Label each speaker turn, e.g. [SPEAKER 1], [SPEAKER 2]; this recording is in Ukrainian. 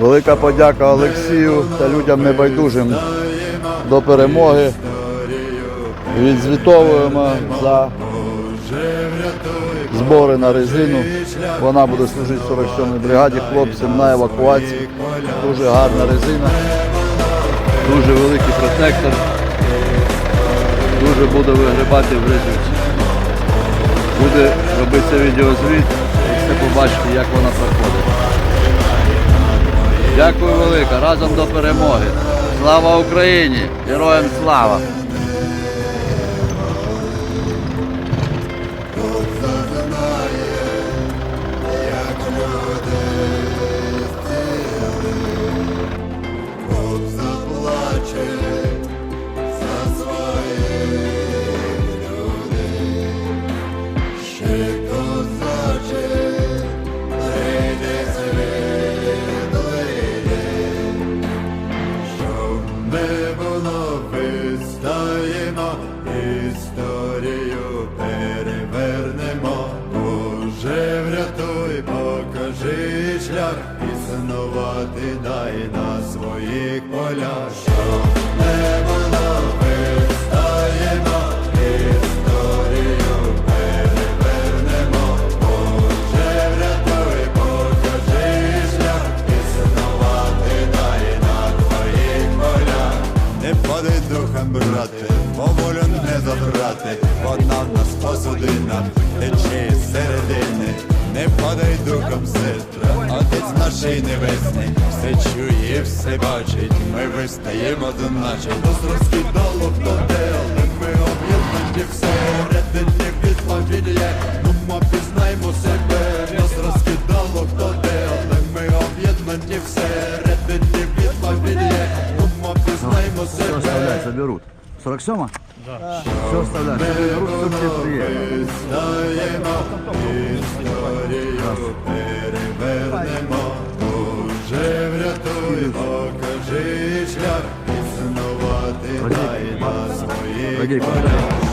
[SPEAKER 1] Велика подяка Олексію та людям небайдужим до перемоги. Відзвітовуємо за збори на резину. Вона буде служити 47-й бригаді хлопцям на евакуації. Дуже гарна резина, дуже великий протектор. Дуже буде вигрібати в резинці. Буде робитися відеозвіт і все побачите, як вона проходить. Дякую велике, разом до перемоги. Слава Україні! Героям слава!
[SPEAKER 2] Історію перевернемо. Боже, врятуй, покажи шлях, існувати дай на своїх полях. Духом, брати, поволю не забрати, вона в нас посудина, тече із середини. Не падай духом, сестра, отець нашій небесний, все чує, все бачить, ми вистаємо до
[SPEAKER 1] заберут. 47-ма? Да. Все оставляй, все заберут, все тебе
[SPEAKER 2] перевернемо. Боже, врятуємо, покажи шлях, існувати дай на полях.